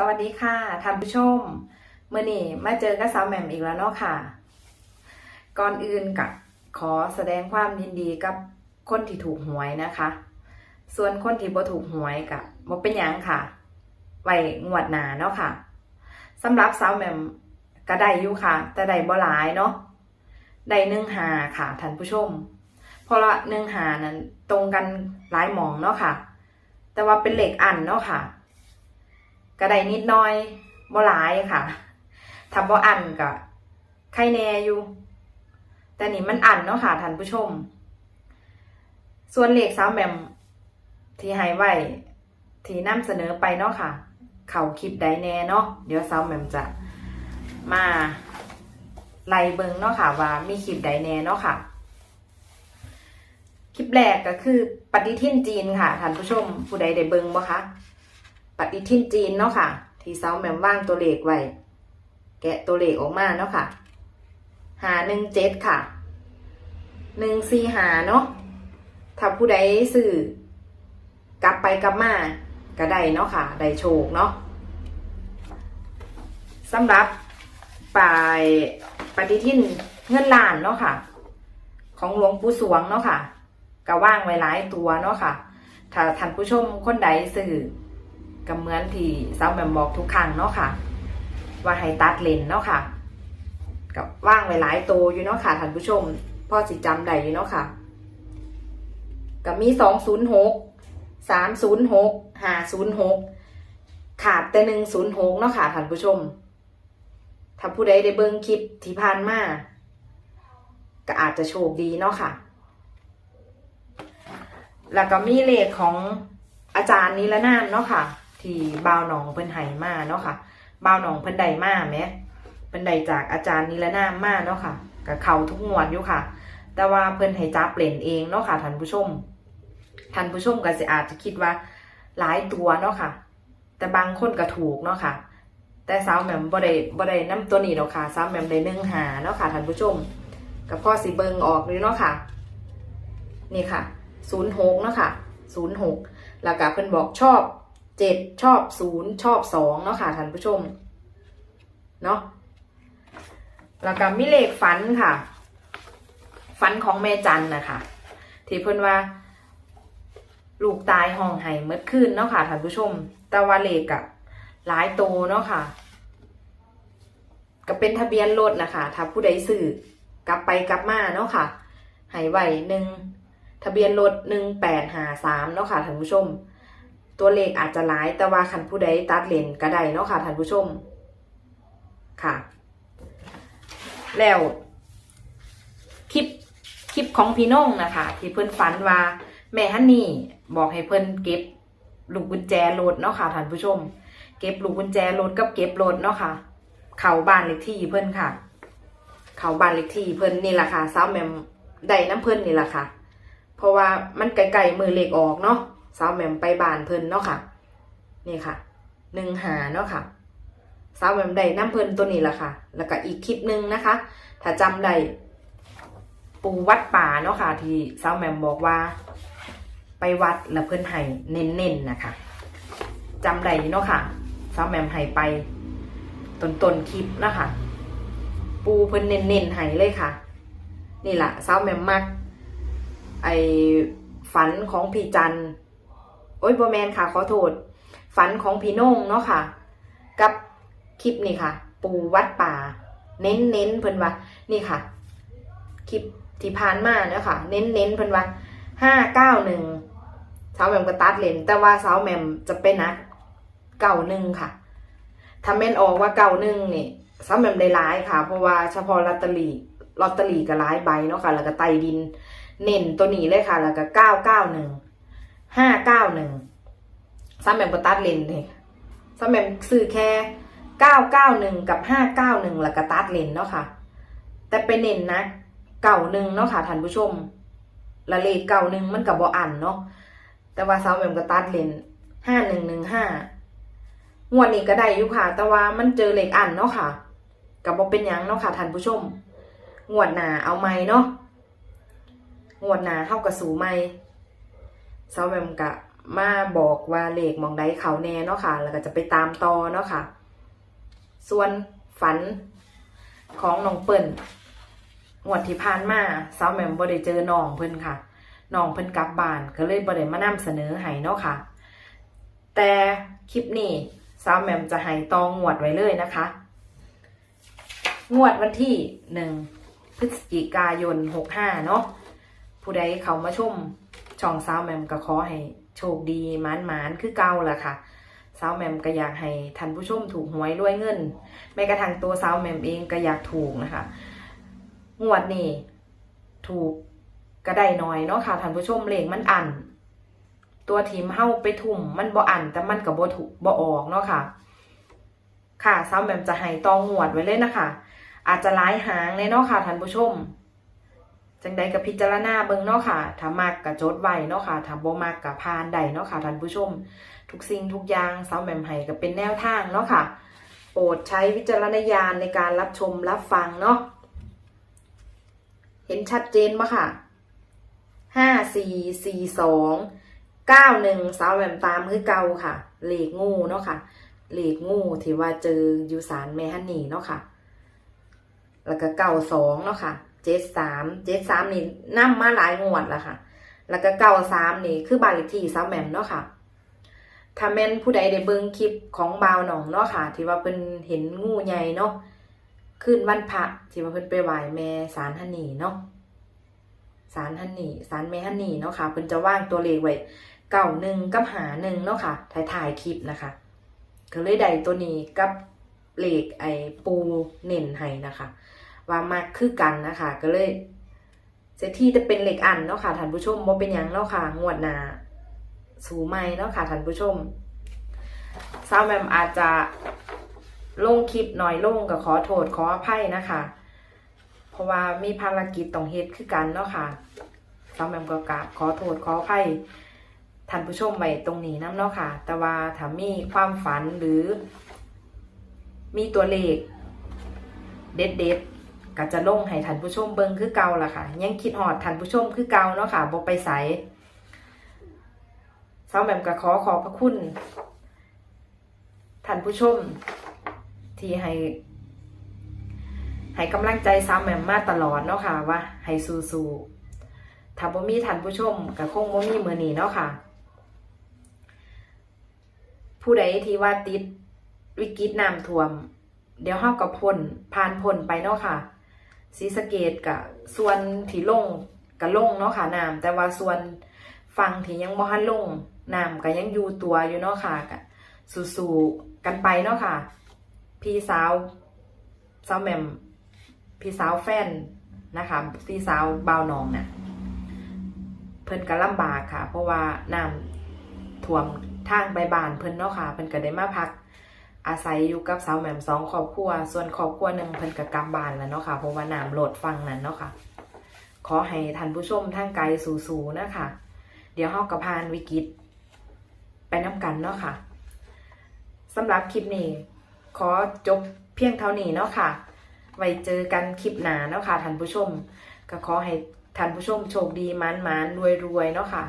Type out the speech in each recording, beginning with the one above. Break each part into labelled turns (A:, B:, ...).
A: สวัสดีค่ะท่านผู้ชมเมื่อนี้มาเจอกับสาวแหม่มอีกแล้วเนาะค่ะ ก่อนอื่นกับขอแสดงความยินดีกับคนที่ถูกหวยนะคะ ส่วนคนที่บ่ถูกหวยกับบ่เป็นหยังค่ะไว้งวดหนาเนาะค่ะสำหรับสาวแหม่มก็ได้อยู่ค่ะ แต่ได้บ่หลายเนาะได้หนึ่งหาค่ะท่านผู้ชม เพราะละหนึ่งหานั้นตรงกันหลายหมองเนาะค่ะ แต่ว่าเป็นเหล็กอันเนาะค่ะ ก็ได้นิดน้อยบ่หลายค่ะทำบ่อันก็ใครแน่อยู่ แต่นี่มันอันเนาะค่ะท่านผู้ชม ส่วนเลขสาวแหมมที่ให้ไว้ที่นำเสนอไปเนาะค่ะ เขาคลิปใดแน่เนาะเดี๋ยวสาวแหมมจะมาไล่เบิงเนาะค่ะ ว่ามีคลิปใดแน่เนาะค่ะ คลิปแรกก็คือปฏิทินจีนค่ะท่านผู้ชม ผู้ใดได้เบิงบ่คะ ปฏิทินจีนเนาะค่ะ ที่เซาแมมว่างตัวเลขไว้แกะตัวเลขออกมาเนาะค่ะหาหนึ่งเจ็ดค่ะหนึ่งสี่หาเนาะถ้าผู้ใดซื้อกลับไปกลับมาก็ได้เนาะค่ะได้โชคเนาะสำหรับปลายปฏิทินเงินล้านเนาะค่ะ ของหลวงปู่สวงเนาะค่ะก็ว่างไว้หลายตัวเนาะค่ะ ถ้าท่านผู้ชมคนใดซื้อ ก็เหมือนที่สาวแหมมบอกทุกครั้งเนาะค่ะ ว่าให้ตัดเลนเนาะค่ะ กับว่างไว้หลายตัวอยู่เนาะค่ะท่านผู้ชมพ่อสิจำได้อยู่เนาะค่ะก็มีสองศูนย์หกสามศูนย์หกห้าศูนย์หกขาดแต่หนึ่งศูนย์หกเนาะค่ะท่านผู้ชม ถ้าผู้ใดได้เบิ่งคลิปที่ผ่านมาก็อาจจะโชคดีเนาะค่ะ แล้วก็มีเลขของอาจารย์นิรนามเนาะค่ะ ที่บ่าวหนองเพิ่นไห้มาเนาะค่ะบ่าวหนองเพิ่นได้มาแหมเพิ่นได้จากอาจารย์นิรนามมาเนาะค่ะก็เขาทุกงวดอยู่ค่ะ แต่ว่าเพิ่นให้จับเปล่นเองเนาะค่ะท่านผู้ชมท่านผู้ชมก็สิอาจจะคิดว่าหลายตัวเนาะค่ะ แต่บางคนก็ถูกเนาะค่ะ แต่สาวแหม่มบ่ได้บ่ได้นํตัวนี้ดอกค่ะสาวแหม่มได้นึ่งหาเนาะค่ะท่านผู้ชมก็พอสิเบิงออกเลยเนาะค่ะ นี่ค่ะศูนย์หกเนาะค่ะศูนย์หกแล้วก็เพิ่นบอกชอบ เจ็ดชอบศูนย์ชอบสองเนาะค่ะท่านผู้ชม เนาะแล้วก็มีเลขฝันค่ะ ฝันของแม่จันนะคะที่เพิ่นว่า ลูกตายห้องไห้เมื่อคืนเนาะค่ะท่านผู้ชม แต่ว่าเลขกับหลายโตเนาะค่ะ ก็เป็นทะเบียนรถนะคะถ้าผู้ใดซื้อกลับไปกลับมาเนาะค่ะหายไว้หนึ่งทะเบียนรถหนึ่งแปดหาสามเนาะค่ะท่านผู้ชม ตัวเลขอาจจะหลาย แต่ว่าคันผู้ใดตัดเลนก็ได้เนาะค่ะท่านผู้ชม ค่ะ แล้วคลิปคลิปของพี่น้องนะคะที่เพิ่อนฝันว่าแม่ฮันนี่บอกให้เพิ่อนเก็บลูกกุญแจรถเนาะค่ะท่านผู้ชม เก็บลูกกุญแจรถกับเก็บรถเนาะค่ะ เข้าบ้านเลขที่เพิ่อนค่ะ เข้าบ้านเลขที่เพิ่อนนี่แหละค่ะสาวแมมได้น้ำเพิ่อนนี่แหละค่ะ เพราะว่ามันไกลๆมือเลขออกเนาะ สาวแหม่มไปบานเพิ่นเนาะค่ะ นี่ค่ะหนึ่งหาเนาะค่ะสาวแหม่มได้น้ำเพิ่นตัวนี้แหละค่ะ แล้วก็อีกคลิปหนึ่งนะคะ ถ้าจำได้ปูวัดป่าเนาะค่ะ ที่สาวแหม่มบอกว่า ไปวัดแล้วเพิ่นให้เน้นๆนะคะจำได้เนาะค่ะสาวแหม่มให้ไปต้นตนๆคลิปนะคะปูเพิ่นเน้นๆให้เลยค่ะ นี่แหละสาวแหม่มมักไอฝันของพี่จัน โอ้ยบแมนค่ะ ขอโทษ ฝันของพี่โน่งเนาะค่ะ กับคลิปนี่ค่ะ ปูวัดป่า เน้นเน้นๆเพิ่นว่า นี่ค่ะ คลิปที่ผ่านมาเนาะค่ะ เน้นเน้นๆเพิ่นว่าห้าเก้าหนึ่งสาวแมมก็ตัดเลนแต่ว่าสาวแมมจะเป็นนักเก่าหนึ่งค่ะถ้าแม่นออกว่าเก่าหนึ่งนี่สาวแมมได้ร้ายค่ะ เพราะว่าเฉพาะลอตเตอรี่ลอตเตอรี่ก็ร้ายใบเนาะค่ะ แล้วก็ไตดิน เน้นตัวนี้เลยค่ะ แล้วก็เก้าเก้าหนึ่ง ห้าเก้าหนึ่งซัมแมมก็ตัดเลนเลยซัมแมมซื้อแค่เก้าเก้าหนึ่งกับห้าเก้าหนึ่งแล้วก็ตัดเลนเนาะค่ะ แต่ไปเน้นนะเก่าหนึ่งเนาะค่ะท่านผู้ชมละเลขเก่าหนึ่งมันกับบออันเนาะแต่ว่าซัมแมมก็ตัดเลนห้าหนึ่งหนึ่งห้างวดนี้ก็ได้อยู่ค่ะ แต่ว่ามันเจอเลขอันเนาะค่ะกับบอเป็นยังเนาะค่ะท่านผู้ชมงวดหนาเอาไหมเนาะงวดหนาเท่ากับสูไม่ เซาแวมกะมาบอกว่าเลขมองใดเขาแน่เนาะค่ะ แล้วก็จะไปตามต่อเนาะค่ะ ส่วนฝันของน้องเปิ้ลงวดที่ผ่านมาสาวแหม่มบ่ได้เจอน้องเพิ่นค่ะน้องเพิ่นกลับบ้านก็เลยบ่ได้มานำเสนอให้เนาะค่ะ แต่คลิปนี้สาวแหม่มจะให้ตองวดไว้เลยนะคะ งวดวันที่หนึ่งพฤศจิกายนหกห้าเนาะผู้ใดเขามาชม ช่องสาวแมมก็ขอให้โชคดีมานหมานคือเก่าล่ะค่ะสาวแมมก็อยากให้ท่านผู้ชมถูกหวยรวยเงินแม้กระทั่งตัวสาวแมมเองก็อยากถูกนะคะงวดนี้ถูกก็ได้น้อยเนาะค่ะท่านผู้ชมเลขมันอัน ตัวทีมเฮาไปทุ่มมันบ่อันแต่มันก็บ่ถูกบ่ออกเนาะค่ะ ค่ะสาวแมมจะให้ตองงวดไว้เลยนะคะอาจจะหลายหางเลยเนาะค่ะท่านผู้ชม จังใดกับพิจารณาเบิ่งเนาะค่ะถ้ามักกับจดไว้เนาะค่ะถ้าบ่มักกับพานใดเนาะค่ะท่านผู้ชม ทุกสิ่งทุกอย่างสาวแหม่มไห้ก็เป็นแนวทางเนาะค่ะ โปรดใช้วิจารณญาณในการรับชมรับฟังเนาะ เห็นชัดเจนปะค่ะห้าสี่สี่สองเก้าหนึ่งสาวแหม่มตามคือเก่าค่ะ เหลขงูเนาะค่ะ เหลขงูที่ว่าเจออยู่สารแม่ฮันนี่เนาะค่ะ แล้วก็เก้าสองเนาะค่ะ เจ็ดสามเจ็ดสามนี่นำมาหลายงวดแล้วค่ะ แล้วก็เก้าสามนี่คือบ้านเลขที่สาวแหม่มเนาะค่ะถ้าแม่นผู้ใดได้เบิ่งคลิปของบาวหนองเนาะค่ะ ที่ว่าเพิ่นเห็นงูใหญ่เนาะขึ้นวันพระที่ว่าเพิ่นไปไหว้แม่สารฮันนี่เนาะสารฮันนี่สารแม่ฮันนี่เนาะค่ะเพิ่นจะว่างตัวเลขไว้เก้าหนึ่งกับหาหนึ่งเนาะค่ะ ถ่ายถ่ายคลิปนะคะก็เลยได้ตัวนี้กับเลขไอปูเน่นให้นะคะ ว่ามักคือกันนะคะ ก็เลยเซที่จะเป็นเหล็กอันเนาะค่ะท่านผู้ชมบ่าเป็นยังเนาะค่ะ งวดหนาสูใหม่เนาะค่ะท่านผู้ชมสาวแมมอาจจะลงคลิปหน่อยลงก็ขอโทษขออภัยนะคะ เพราะว่ามีภารกิจต้องเฮ็ดคือกันเนาะค่ะสาวแมมก็กราบขอโทษขออภัยท่านผู้ชมไว้ตรงนี้นํเนาะค่ะ แต่ว่าถ้ามีความฝันหรือ มีตัวเลข เด็ดๆ ก็จะลงให้ท่านผู้ชมเบิ่งคือเก่าล่ะค่ะ ยังคิดฮอดท่านผู้ชมคือเก่าเนาะค่ะบ่ไปไสสาวแหม่มก็ขอขอบพระคุณท่านผู้ชม ที่ให้ ให้กำลังใจสาวแหม่มมาตลอดเนาะค่ะว่าให้สู้ๆถ้าบ่มีท่านผู้ชมก็คงบ่มีมือนี้เนาะค่ะ ผู้ใดที่ว่าติดวิกฤตน้ำท่วม เดี๋ยวเฮาก็พ้นผ่านพ้นไปเนาะค่ะ ศรีสะเกดกับส่วนที่ลงก็ลงเนาะค่ะน้ำแต่ว่าส่วนฟังที่ยังบ่ทันลงน้ำก็ยังอยู่ตัวอยู่เนาะค่ะก็สู้ๆกันไปเนาะค่ะ พี่สาวสาวแม่มพี่สาวแฟนนะคะพี่สาวบ่าวน้องเนี่ยเพิ่นก็ลำบากค่ะ เพราะว่าน้ำท่วมทางไปบ้านเพิ่นเนาะค่ะเพิ่นก็ได้มาพัก อาศัยอยู่กับสาวแหม่มสองครอบครัว ส่วนครอบครัวหนึ่งเพิ่นก็กลับานแล้วเนาะค่ะ เพราะว่าน้ำโหลดฟังนั้นเนาะค่ะ ขอให้ท่านผู้ชมทางไกลสู่ๆนะคะ เดี๋ยวเฮากับพานวิกฤตไปน้ำกันเนาะค่ะสำหรับคลิปนี้ ขอจบเพียงเท่านี้เนาะค่ะ ไว้เจอกันคลิปหน้าเนาะค่ะท่านผู้ชม ก็ขอให้ท่านผู้ชมโชคดีมันมันรวยรวยเนาะค่ะ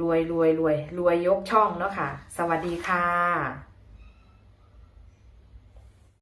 A: รวยรวยรวยรวยยกช่องเนาะค่ะ สวัสดีค่ะ